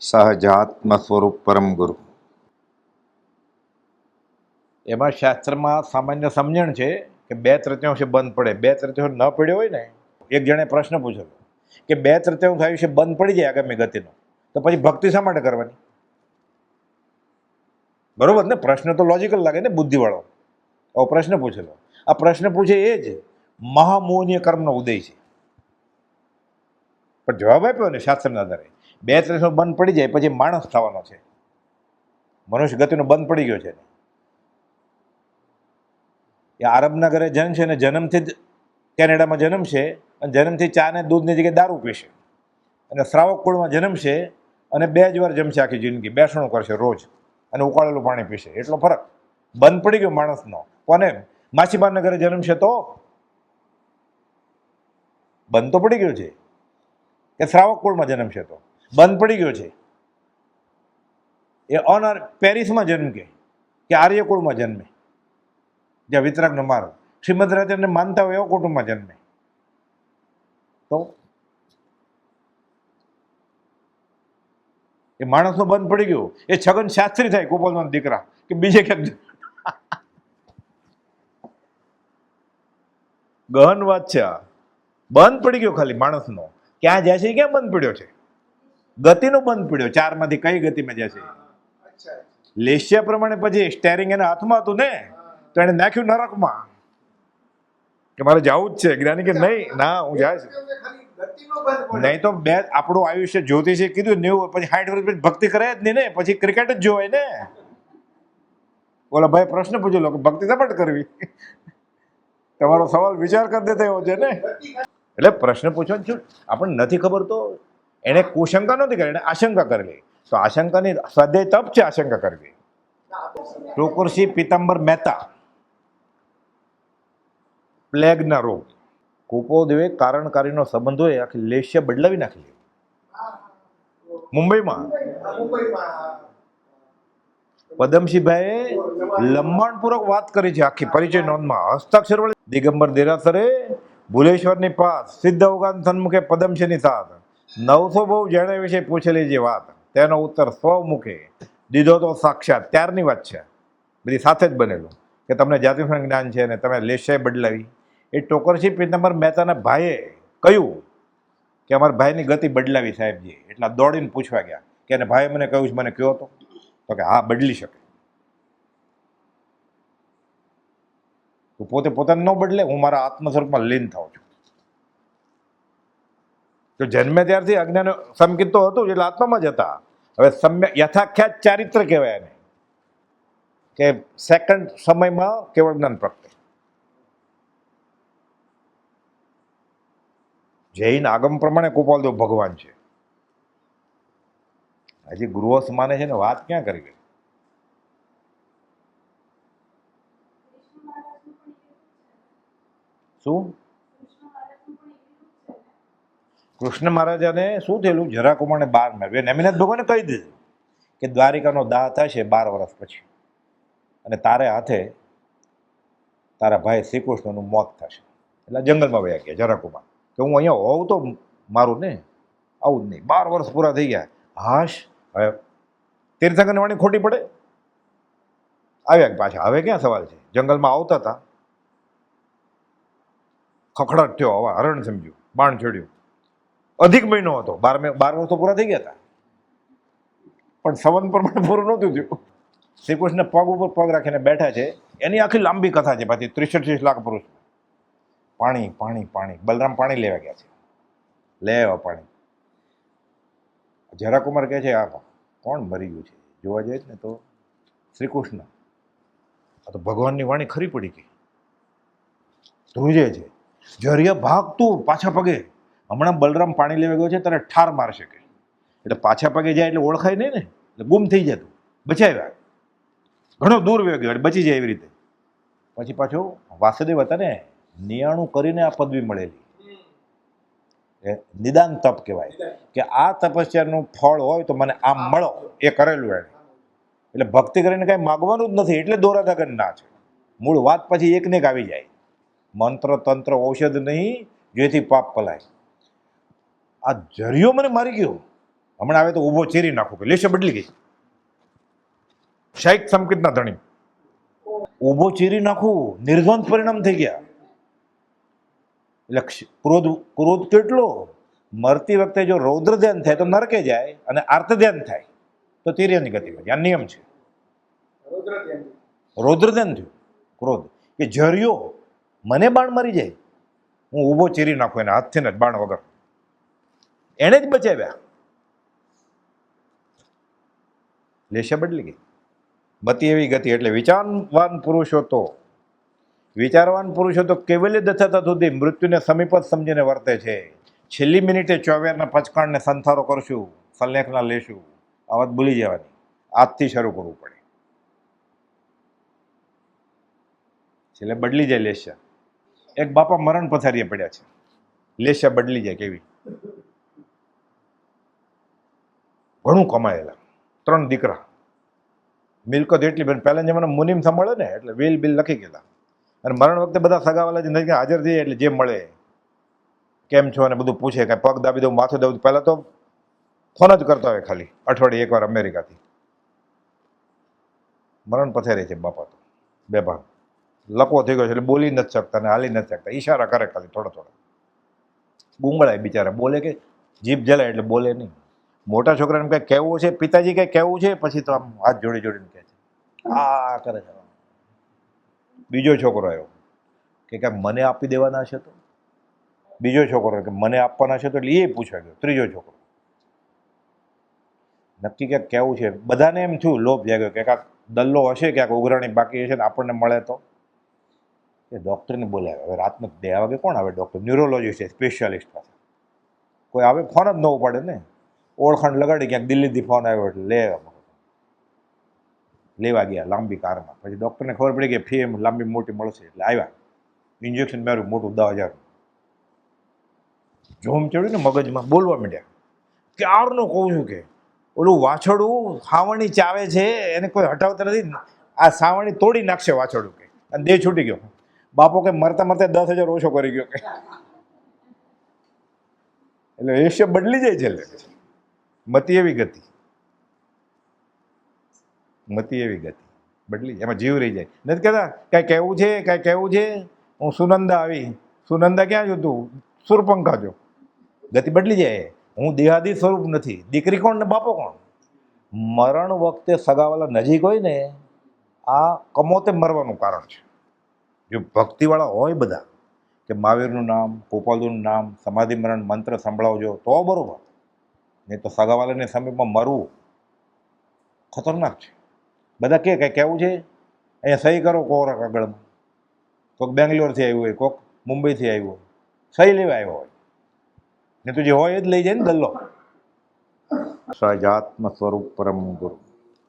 સહજાત્મ સ્વરૂપ પરમ ગુરુ એમાં શાસ્ત્રમાં સામાન્ય સમજણ છે કે બે તૃતીયાંશ બંધ પડે. બે તૃતીયાંશ ન પડ્યો હોય ને, એક જણે પ્રશ્ન પૂછેલો કે બે તૃતીયાંશ આયુષ્ય બંધ પડી જાય આગામી ગતિનો. તો પછી ભક્તિ શા માટે કરવાની? બરોબર ને? પ્રશ્ન તો લોજિકલ લાગે ને બુદ્ધિવાળો. આવો પ્રશ્ન પૂછેલો. આ પ્રશ્ન પૂછે એ જ, મહામોહનીય કર્મનો ઉદય છે. પણ જવાબ આપ્યો ને શાસ્ત્રના આધારે. બે ત્રણસો બંધ પડી જાય, પછી માણસ થવાનો છે. મનુષ્ય ગતિનો બંધ પડી ગયો છે. એ આરબના ઘરે જન્મ છે અને જન્મથી જ કેનેડામાં જન્મ છે અને જન્મથી ચા ને દૂધની જગ્યાએ દારૂ પીશે અને શ્રાવક કુળમાં જન્મશે અને બે જ વાર જમશે આખી જિંદગી, બેસણું કરશે રોજ અને ઉકાળેલું પાણી પીશે એટલો ફરક. બંધ પડી ગયો માણસનો. કોને? માછીમારના ઘરે જન્મ છે તો? બંધ તો પડી ગયો છે. કે શ્રાવક કુળમાં જન્મ છે તો. બંધ પડી ગયો છે. એ ઓનર પેરિસમાં જન્મ કે કે આર્યકુળમાં જન્મે. જ્યાં વિતરાગનો માર્ગ શ્રીમદ રાજાને માનતા હોય એવા કુટુંબમાં જન્મે. તો એ માણસનો બંધ પડી ગયો. એ છગન શાસ્ત્રી થાય, ગોપાલનો દીકરા, કે બીજે ક્યાંક ગહન વાત છે બંધ પડી ગયો ખાલી માણસનો. ક્યાં જાય છે, ક્યાં બંધ પડ્યો છે? ગતિનો બંધ પડ્યો. ચારમાંથી કઈ ગતિમાં છે લેશિયા પ્રમાણે પછી સ્ટેરિંગ એના હાથમાં હતું ને? તો એને નાખ્યું નરકમાં. કે મારે જવું જ છે. જ્ઞાની કે નહીં? ના હું જાય છે નહીં તો બે આપણું આયુષ્ય જ્યોતિષે કીધું નેવું પછી સાઠ વર્ષ ભક્તિ કરે જ નહીં ને? પછી ક્રિકેટ જ જોવાય ને? બોલો ભાઈ પ્રશ્ન પૂછેલો કે ભક્તિ સપટ કરવી? તમારો સવાલ વિચાર કરી દેતા એવો છે ને? એટલે પ્રશ્ન પૂછો છું આપણને નથી ખબર તો એને કુશંકા નહોતી કરી એને આશંકા કરેલી. તો આશંકાની સ્વાધ્યાય તપ છે આશંકા કરવી. ટુકુરસિંહ પિતાંબર મહેતા. પ્લેગના રોગ. કુપોદેવે કારણકારીનો સંબંધ હોય, આખી લેશ્ય બદલાવી નાખી મુંબઈમાં. પદમસિંહભાઈએ લંબાણપૂર્વક વાત કરી છે, આખી પરિચય નોંધમાં. હસ્તાક્ષર દિગંબર દેરાસરે ભુલેશ્વરની પાસ સિદ્ધ અવગાન સન્મુખે પદમસિંહની સાથ નવસો બહુ જેણે વિશે પૂછેલી જે વાત, તેનો ઉત્તર સ્વમુખે દીધો તો સાક્ષાત ત્યારની વાત છે. બધી સાથે જ બનેલું. કે તમને જાતિનું જ્ઞાન છે ને તમે લેશે બદલાવી. એ ટોકરશી નંબર મહેતાના ભાઈએ કહ્યું કે અમારા ભાઈની ગતિ બદલાવી સાહેબજી. એટલા દોડીને પૂછવા ગયા કે એને ભાઈએ મને કહ્યું છે, મને કયો તો? તો કે હા, બદલી શકે. તું પોતે પોતાને ન બદલે, હું મારા આત્મ સ્વરૂપમાં લીન થાઉં છું. તો જન્મે ત્યારથી અજ્ઞાન સમકિત તો હતું, એટલે આત્મામાં જ હતા. હવે સમ્ય, યથાખ્યાત ચારિત્ર કહેવાય એને. કે સેકન્ડ સમયમાં કેવળ જ્ઞાન પ્રગટે જૈન આગમ પ્રમાણે કૃપાલદેવ ભગવાન છે. હજી ગૃહસ્થ માને છે ને વાત ક્યાં કરી ગઈ? શું? કૃષ્ણ મહારાજાને શું થયેલું? જરા કુમારને બાર મેળવ્યો. નેમિનાથ ભગવાને કહી દીધું કે દ્વારિકાનો દાહ થશે બાર વર્ષ પછી. અને તારે હાથે તારા ભાઈ શ્રી કૃષ્ણનું મોત થશે. એટલે જંગલમાં વયા ગયા જરાકુમાં. કે હું અહીંયા હોઉં તો મારું ને આવું જ નહીં. બાર વર્ષ પૂરા થઈ ગયા. હાશ, હવે તીર્થંકરની વાણી ખોટી પડે? આવ્યા પાછા? હવે ક્યાં સવાલ છે? જંગલમાં આવતા હતા. ખખડાટ થયો હવા હરણ સમજ્યું. બાણ છોડ્યું. અધિક મહિનો હતો. બાર બાર તો પૂરા થઈ ગયા હતા. પણ સંવંત પ્રમાણે પૂરું નહોતું થયું. શ્રીકૃષ્ણ પગ ઉપર પગ રાખીને બેઠા છે. એની આખી લાંબી કથા છે પાછી ત્રીસઠ ત્રીસ લાખ પુરુષ. પાણી પાણી પાણી. બલરામ પાણી લેવા ગયા છે. લે આવો પાણી. જરાકુમાર કહે છે, આ કોણ મરી ગયું છે? જોવા જઈએ ને તો શ્રીકૃષ્ણ. આ તો ભગવાનની વાણી ખરી પડી ગઈ. ધ્રુજે છે. જરિયા ભાગતું પાછા પગે. હમણાં બલરામ પાણી લેવા ગયો છે ત્યારે ઠાર મારશે કે એટલે પાછા પગે જાય એટલે ઓળખાય નહીં ને? એટલે ગુમ થઈ જતું બચાવ્યા. ઘણો દૂર વયો ગયો બચી જાય એવી રીતે. પછી પાછો વાસુદેવ હતા ને, નિયાણું કરીને આ પદવી મળેલી. નિદાન તપ કહેવાય. કે આ તપસ્યાનું ફળ હોય તો મને આમ મળો. એ કરેલું એણે. એટલે ભક્તિ કરીને કાંઈ માગવાનું જ નથી, એટલે દોરાધાગર ના છે. મૂળ વાત પછી એકને એક આવી જાય. મંત્ર, તંત્ર, ઔષધ નહીં, જેથી પાપ પલાય. આ જરિયો મને મારી ગયો. હમણાં આવે તો ઊભો ચેરી નાખું કે લેશે બદલી ગઈ. શાહિક સંકેતના ધણી. ઊભો ચીરી નાખું નિર્ધ્વંત પરિણામ થઈ ગયા. એટલે ક્રોધ ક્રોધ કેટલો? મરતી વખતે જો રૌદ્ર ધ્યાન થાય તો નરકે જાય અને આર્ત ધ્યાન થાય તો તીર્યની ગતિ આ નિયમ છે. રૌદ્ર ધ્યાન. થયું. ક્રોધ. કે જર્યો મને બાણ મારી જાય. હું ઊભો ચીરી નાખું એને હાથથી ને જ બાણ વગર. એણે જ બચાવ્યા. લેશે બદલી ગઈ. બતી એવી ગતિ એટલે વિચારવાન પુરુષો તો, વિચારવાન પુરુષો તો કેવલ્ય દથતા સુધી મૃત્યુને સમીપ જ સમજીને વર્તે છે. છેલ્લી મિનિટે ચોવેરના પચકાણને સંથારો કરશું, સલ્લેખના લેશું. આ વાત ભૂલી જવાની. આજથી શરૂ કરવું પડે. છેલ્લે બદલી જાય લેશા. એક બાપા મરણ પથારીએ પડ્યા છે. લેશા બદલી જાય કેવી? ઘણું કમાયેલા. ત્રણ દીકરા. મિલકત એટલી બધી પહેલાં જમાના મુનિમ સાંભળે ને, એટલે વેલ બિલ લખી ગયેલા. અને મરણ વખતે બધા સગાવાલા જે નજીક હાજર થઈએ એટલે જે મળે, કેમ છો અને બધું પૂછે, કાંઈ પગ દાબી દઉં, માથું દાબી દઉં, પહેલાં તો ફોન જ કરતા હોય ખાલી, અઠવાડિયે એકવાર અમેરિકાથી. મરણ પથેરે છે બાપા તો, બે ભાગ. લકવો થઈ ગયો છે, એટલે બોલી નથી શકતા ને હાલી નથી શકતા. ઈશારા કરે ખાલી થોડા થોડા. ગુંગળાય બિચારા, બોલે કે જીભ જલાય એટલે બોલે નહીં. મોટા છોકરાને કંઈ કહેવું છે પિતાજી કંઈ કહેવું છે પછી તો આમ હાથ જોડી જોડીને કહે છે. આ કરે છે. બીજો છોકરો આવ્યો. કે કાંઈ મને આપી દેવાના છે તો? બીજો છોકરો કે મને આપવાના છે તો? એટલે એ પૂછવા ગયો. ત્રીજો છોકરો. નક્કી ક્યાંક કહેવું છે. બધાને એમ થયું લોભ જાગ્યો. કે કાંક દલ્લો હશે ક્યાંક ઉઘરાણી બાકી હશે ને આપણને મળે તો? એ ડૉક્ટરને બોલાવે હવે રાતના બે વાગે કોણ આવે ડૉક્ટર? ન્યુરોલોજીસ્ટ છે સ્પેશિયાલિસ્ટ પાસે કોઈ આવે? ફોન જ ન ઉપાડે ને? ઓળખાણ લગાડી ક્યાંક દિલ્હીથી ફોન આવ્યો એટલે લે લેવા ગયા લાંબી કારમાં. પછી ડૉક્ટરને ખબર પડી કે ફી એમ લાંબી મોટી મળશે એટલે આવ્યા. ઇન્જેક્શન માર્યું, મોટું દસ હજાર જોમ ચડ્યું ને મગજમાં, બોલવા માંડ્યા. ક્યારનું કહું છું કે, ઓલું વાછડું સાવણી ચાવે છે, એને કોઈ હટાવતા નથી. આ સાવણી તોડી નાખશે વાછડું કે. અને દેહ છૂટી ગયો. બાપો કે મરતા મરતા દસ હજાર ઓછો કરી ગયો કે. એટલે એશિયા બદલી જાય છેલ્લે મતી એવી ગતિ. મતી એવી ગતિ. બદલી એમાં જીવ રહી જાય. નથી કહેતા? કાંઈ કહેવું છે, કાંઈ કહેવું છે? હું સુનંદા આવી. સુનંદા ક્યાં છું તું? સુરપંખા જો ગતિ બદલી જાય. હું દેહાદી સ્વરૂપ નથી. દીકરી કોણ ને બાપો કોણ? મરણ વખતે સગાવાલા નજીક હોય ને, આ કમોતે મરવાનું કારણ છે. જો ભક્તિવાળા હોય બધા, કે મહાવીરનું નામ, ગોપાલજીનું નામ, સમાધિ મરણ મંત્ર સંભળાવજો, તો બરોબર. નહીં તો સગાવાલાની સમીપમાં મરવું ખતરનાક છે. બધા કે કંઈ કહેવું છે? અહીંયા સહી કરો કોરા કાગળમાં. કોઈક બેંગ્લોરથી આવ્યું હોય કોઈક મુંબઈથી આવ્યું હોય. સહી લેવા આવ્યો હોય. ને તું જે હોય એ જ લઈ જાય ને દલ્લો. સજાત્મ સ્વરૂપ પરમ ગુરુ.